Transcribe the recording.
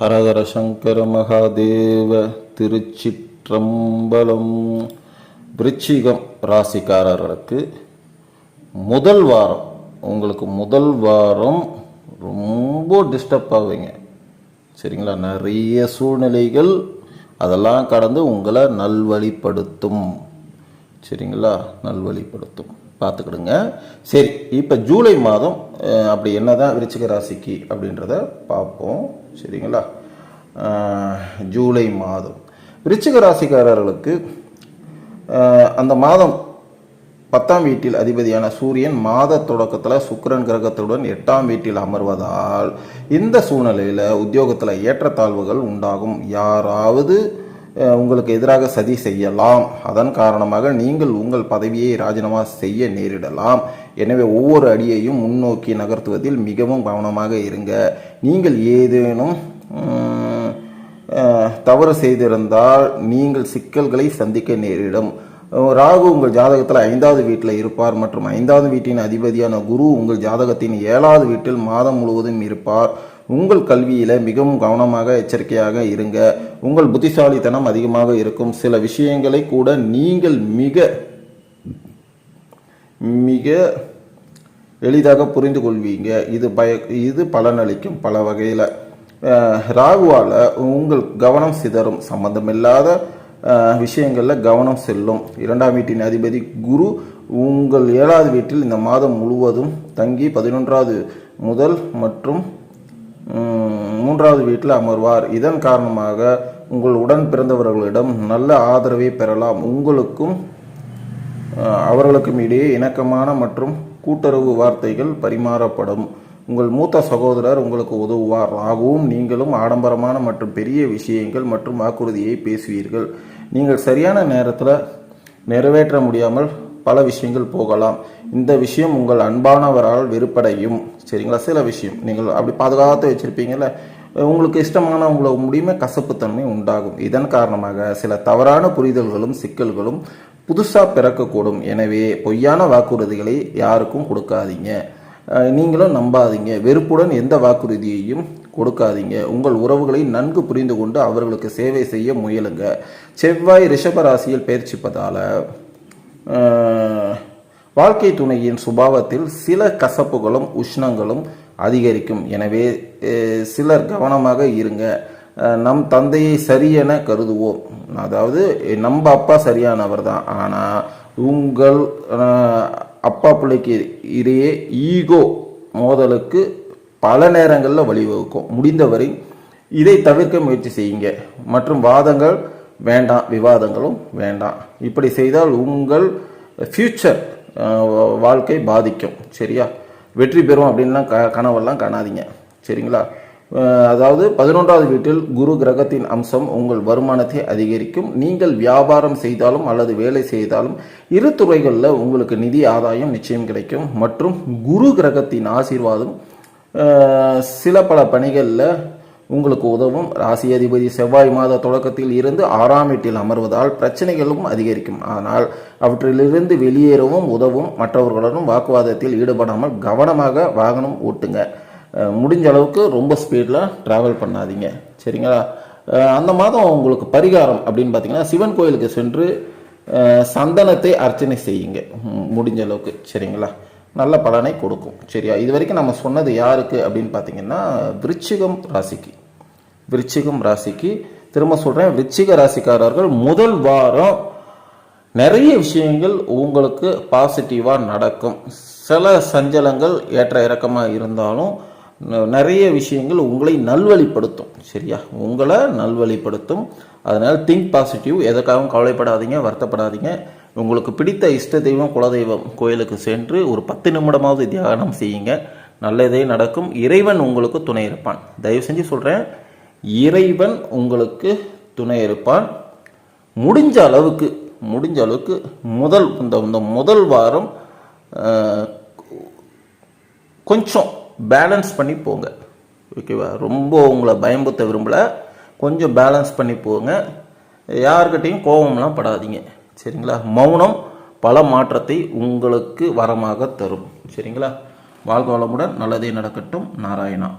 ஹரஹர சங்கர மகாதேவ திருச்சிற்றம்பலம். விருச்சிகம் ராசிக்காரர்களுக்கு முதல் வாரம் உங்களுக்கு முதல் வாரம் ரொம்ப டிஸ்டர்ப் ஆவீங்க. சரிங்களா? நிறைய சூழ்நிலைகள் அதெல்லாம் கடந்து உங்களை நல்வழிப்படுத்தும். சரிங்களா? நல்வழிப்படுத்தும். பார்த்துக்கிடுங்க. சரி இப்போ ஜூலை மாதம் அப்படி என்ன தான் விருச்சிக ராசிக்கு அப்படின்றத பார்ப்போம். சரிங்களா? ஜூலை மாதம். விருச்சிக ராசிக்காரர்களுக்கு அந்த மாதம் பத்தாம் வீட்டில் அதிபதியான சூரியன் மாத தொடக்கத்தில் சுக்கரன் கிரகத்துடன் எட்டாம் வீட்டில் அமர்வதால் இந்த சூழ்நிலையில் உத்தியோகத்தில் ஏற்றத்தாழ்வுகள் உண்டாகும். யாராவது உங்களுக்கு எதிராக சதி செய்யலாம். அதன் காரணமாக நீங்கள் உங்கள் பதவியை ராஜினாமா செய்ய நேரிடலாம். எனவே ஒவ்வொரு அடியையும் முன்னோக்கி நகர்த்துவதில் மிகவும் கவனமாக இருங்க. நீங்கள் ஏதேனும் தவறு செய்திருந்தால் நீங்கள் சிக்கல்களை சந்திக்க நேரிடும். ராகு உங்கள் ஜாதகத்தில் ஐந்தாவது வீட்டில் இருப்பார் மற்றும் ஐந்தாவது வீட்டின் அதிபதியான குரு உங்கள் ஜாதகத்தின் ஏழாவது வீட்டில் மாதம் முழுவதும் இருப்பார். உங்கள் கல்வியில் மிகவும் கவனமாக எச்சரிக்கையாக இருங்க. உங்கள் புத்திசாலித்தனம் அதிகமாக இருக்கும். சில விஷயங்களை கூட நீங்கள் மிக மிக எளிதாக புரிந்து கொள்வீங்க. இது பய இது பலனளிக்கும் பல வகையில். ராகுவால் உங்கள் கவனம் சிதறும். சம்பந்தமில்லாத விஷயங்களில் கவனம் செல்லும். இரண்டாம் வீட்டின் அதிபதி குரு உங்கள் ஏழாவது வீட்டில் இந்த மாதம் முழுவதும் தங்கி பதினொன்றாவது முதல் மற்றும் மூன்றாவது வீட்டில் அமர்வார். இதன் காரணமாக உங்கள் உடன் பிறந்தவர்களிடம் நல்ல ஆதரவை பெறலாம். உங்களுக்கும் அவர்களுக்கும் இடையே இணக்கமான மற்றும் கூட்டுறவு வார்த்தைகள் பரிமாறப்படும். உங்கள் மூத்த சகோதரர் உங்களுக்கு உதவுவார். ராகுவும் நீங்களும் ஆடம்பரமான மற்றும் பெரிய விஷயங்கள் மற்றும் வாக்குறுதியை பேசுவீர்கள். நீங்கள் சரியான நேரத்தில் நிறைவேற்ற முடியாமல் பல விஷயங்கள் போகலாம். இந்த விஷயம் உங்கள் அன்பானவரால் வெறுப்படையும். சரிங்களா? சில விஷயம். நீங்கள் அப்படி பாதுகாத்து வச்சிருப்பீங்கல்ல? உங்களுக்கு இஷ்டமான உங்களை முடியுமே கசப்புத்தன்மை உண்டாகும். இதன் காரணமாக சில தவறான புரிதல்களும் சிக்கல்களும் புதுசாக பிறக்கக்கூடும். எனவே பொய்யான வாக்குறுதிகளை யாருக்கும் கொடுக்காதீங்க. நீங்களும் நம்பாதீங்க. வெறுப்புடன் எந்த வாக்குறுதியையும் கொடுக்காதீங்க. உங்கள் உறவுகளை நன்கு புரிந்து கொண்டு அவர்களுக்கு சேவை செய்ய முயலுங்க. செவ்வாய் ரிஷபராசியில் ராசியில் வாழ்க்கை துணையின் சுபாவத்தில் சில கசப்புகளும் உஷ்ணங்களும் அதிகரிக்கும். எனவே சிலர் கவனமாக இருங்க. நம் தந்தையை சரியென கருதுவோம். அதாவது நம்ம அப்பா சரியானவர் தான். ஆனால் உங்கள் அப்பா பிள்ளைக்கு இடையே ஈகோ மோதலுக்கு பல நேரங்களில் வழிவகுக்கும். முடிந்தவரை இதை தவிர்க்க முயற்சி செய்யுங்க. மற்றும் வாதங்கள் வேண்டாம் விவாதங்களும் வேண்டாம். இப்படி செய்தால் உங்கள் ஃப்யூச்சர் வாழ்க்கை பாதிக்கும். சரியா? வெற்றி பெறும் அப்படின்லாம் க கனவெல்லாம் காணாதீங்க. சரிங்களா? அதாவது பதினொன்றாவது வீட்டில் குரு கிரகத்தின் அம்சம் உங்கள் வருமானத்தை அதிகரிக்கும். நீங்கள் வியாபாரம் செய்தாலும் அல்லது வேலை செய்தாலும் இரு துறைகளில் உங்களுக்கு நிதி ஆதாயம் நிச்சயம் கிடைக்கும். மற்றும் குரு கிரகத்தின் ஆசீர்வாதம் சில பல பணிகளில் உங்களுக்கு உதவும். ராசி அதிபதி செவ்வாய் மாத தொடக்கத்தில் இருந்து ஆறாம் வீட்டில் அமர்வதால் பிரச்சனைகளும் அதிகரிக்கும். ஆனால் அவற்றிலிருந்து வெளியேறவும் உதவும். மற்றவர்களுடன் வாக்குவாதத்தில் ஈடுபடாமல் கவனமாக வாகனம் ஓட்டுங்க. முடிஞ்ச அளவுக்கு ரொம்ப ஸ்பீடில் ட்ராவல் பண்ணாதீங்க. சரிங்களா? அந்த மாதம் உங்களுக்கு பரிகாரம் அப்படின்னு பார்த்தீங்கன்னா சிவன் கோயிலுக்கு சென்று சந்தனத்தை அர்ச்சனை செய்யுங்க. முடிஞ்ச அளவுக்கு. சரிங்களா? நல்ல பலனை கொடுக்கும். சரியா? இது வரைக்கும் நம்ம சொன்னது யாருக்கு அப்படின்னு பார்த்தீங்கன்னா விருச்சிகம் ராசிக்கு. விருச்சிகம் ராசிக்கு. திரும்ப சொல்கிறேன் விருச்சிக ராசிக்காரர்கள் முதல் வாரம் நிறைய விஷயங்கள் உங்களுக்கு பாசிட்டிவாக நடக்கும். சில சஞ்சலங்கள் ஏற்ற இறக்கமாக இருந்தாலும் நிறைய விஷயங்கள் உங்களை நல்வழிப்படுத்தும். சரியா? உங்களை நல்வழிப்படுத்தும். அதனால் திங்க் பாசிட்டிவ் எதற்காகவும் கவலைப்படாதீங்க வருத்தப்படாதீங்க. உங்களுக்கு பிடித்த இஷ்ட தெய்வம் குலதெய்வம் கோயிலுக்கு சென்று ஒரு பத்து நிமிடமாவது தியானம் செய்யுங்க. நல்லதே நடக்கும். இறைவன் உங்களுக்கு துணை இருப்பான். தயவு செஞ்சு சொல்கிறேன் இறைவன் உங்களுக்கு துணை இருப்பான். முடிஞ்ச அளவுக்கு முடிஞ்ச அளவுக்கு முதல் இந்த இந்த முதல் வாரம் கொஞ்சம் பேலன்ஸ் பண்ணி போங்க. ஓகேவா ரொம்ப உங்களை பயம்புத்த விரும்பல. கொஞ்சம் பேலன்ஸ் பண்ணி போங்க. யார்கிட்டையும் கோபம்லாம் படாதீங்க. சரிங்களா? மௌனம் பல மாற்றத்தை உங்களுக்கு வரமாக தரும். சரிங்களா? வாழ்க வளமுடன். நல்லதே நடக்கட்டும். நாராயணா.